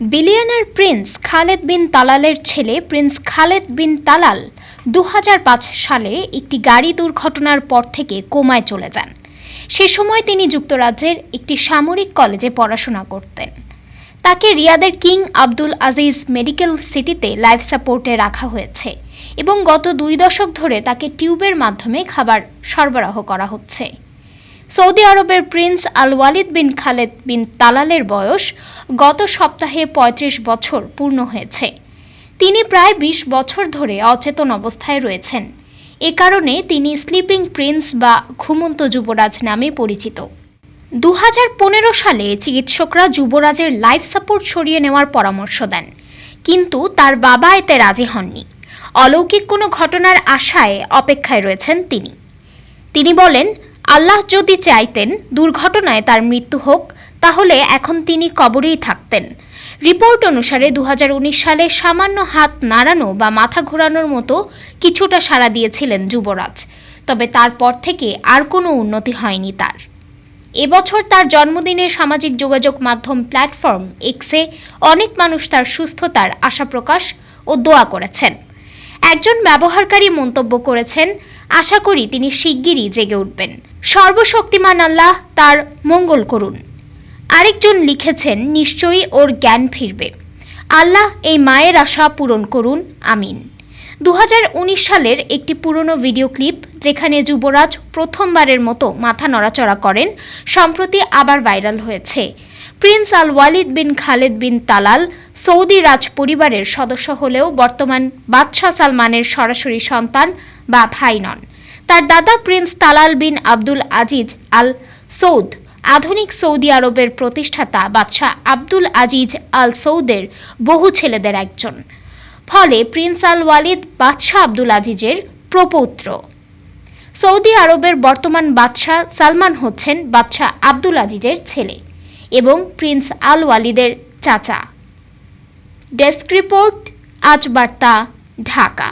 Billionaire prince Khaled bin তালালের ছেলে prince Khaled bin Talal দু হাজার পাঁচ সালে একটি গাড়ি দুর্ঘটনার পর থেকে কোমায় চলে যান। সে সময় তিনি যুক্তরাজ্যের একটি সামরিক কলেজে পড়াশোনা করতেন। তাকে রিয়াদের কিং আব্দুল আজিজ মেডিকেল সিটিতে লাইফ সাপোর্টে রাখা হয়েছে এবং গত দুই দশক ধরে তাকে টিউবের মাধ্যমে খাবার সরবরাহ করা হচ্ছে। সৌদি আরবের Prince Al Waleed bin Khaled bin তালালের বয়স গত সপ্তাহে ৩৫ বছর পূর্ণ হয়েছে। তিনি প্রায় ২০ বছর ধরে অচেতন অবস্থায় রয়েছেন। এ কারণে তিনি স্লিপিং প্রিন্স বা ঘুমন্ত যুবরাজ নামে পরিচিত। দু হাজার পনেরো সালে চিকিৎসকরা যুবরাজের লাইফ সাপোর্ট সরিয়ে নেওয়ার পরামর্শ দেন, কিন্তু তার বাবা এতে রাজি হননি। অলৌকিক কোনো ঘটনার আশায় অপেক্ষায় রয়েছেন তিনি। তিনি বলেন আল্লাহ যদি চাইতেন দুর্ঘটনায় তার মৃত্যু হোক, তাহলে এখন তিনি কবরেই থাকতেন। রিপোর্ট অনুসারে দু হাজার উনিশ সালে সামান্য হাত নাড়ানো বা মাথা ঘোরানোর মতো কিছুটা সাড়া দিয়েছিলেন যুবরাজ। তবে তারপর থেকে আর কোনো উন্নতি হয়নি তার। এবছর তার জন্মদিনে সামাজিক যোগাযোগ মাধ্যম প্ল্যাটফর্ম এক্সে অনেক মানুষ তার সুস্থতার আশা প্রকাশ ও দোয়া করেছেন। একজন ব্যবহারকারী মন্তব্য করেছেন আশা করি তিনি শিগগিরই জেগে উঠবেন। সর্বশক্তিমান আল্লাহ তার মঙ্গল করুন। আরেকজন লিখেছেন, নিশ্চয়ই ওর জ্ঞান ফিরবে। আল্লাহ এই মায়ের আশা পূরণ করুন। আমিন। দু হাজার উনিশ সালের একটি পুরনো ভিডিও ক্লিপ, যেখানে যুবরাজ প্রথমবারের মতো মাথা নড়াচড়া করেন, সম্প্রতি আবার ভাইরাল হয়েছে। Prince Al Waleed bin Khaled bin Talal Saudi রাজ পরিবারের সদস্য হলেও বর্তমান বাদশাহ সালমানের সরাসরি সন্তান বা ভাই নন। তার দাদা Prince Talal bin Abdul Aziz Al Saud, আধুনিক সৌদি আরবের প্রতিষ্ঠাতা বাদশাহ আব্দুল আজিজ আল সৌদের বহু ছেলেদের একজন। ফলে প্রিন্স আল ওয়ালিদ বাদশাহ আব্দুল আজিজের প্রপৌত্র। সৌদি আরবের বর্তমান বাদশাহ সালমান হচ্ছেন বাদশাহ আব্দুল আজিজের ছেলে। এবং প্রিন্স আল ওয়ালিদের চাচা। ডেস্ক রিপোর্ট আজ বার্তা ঢাকা।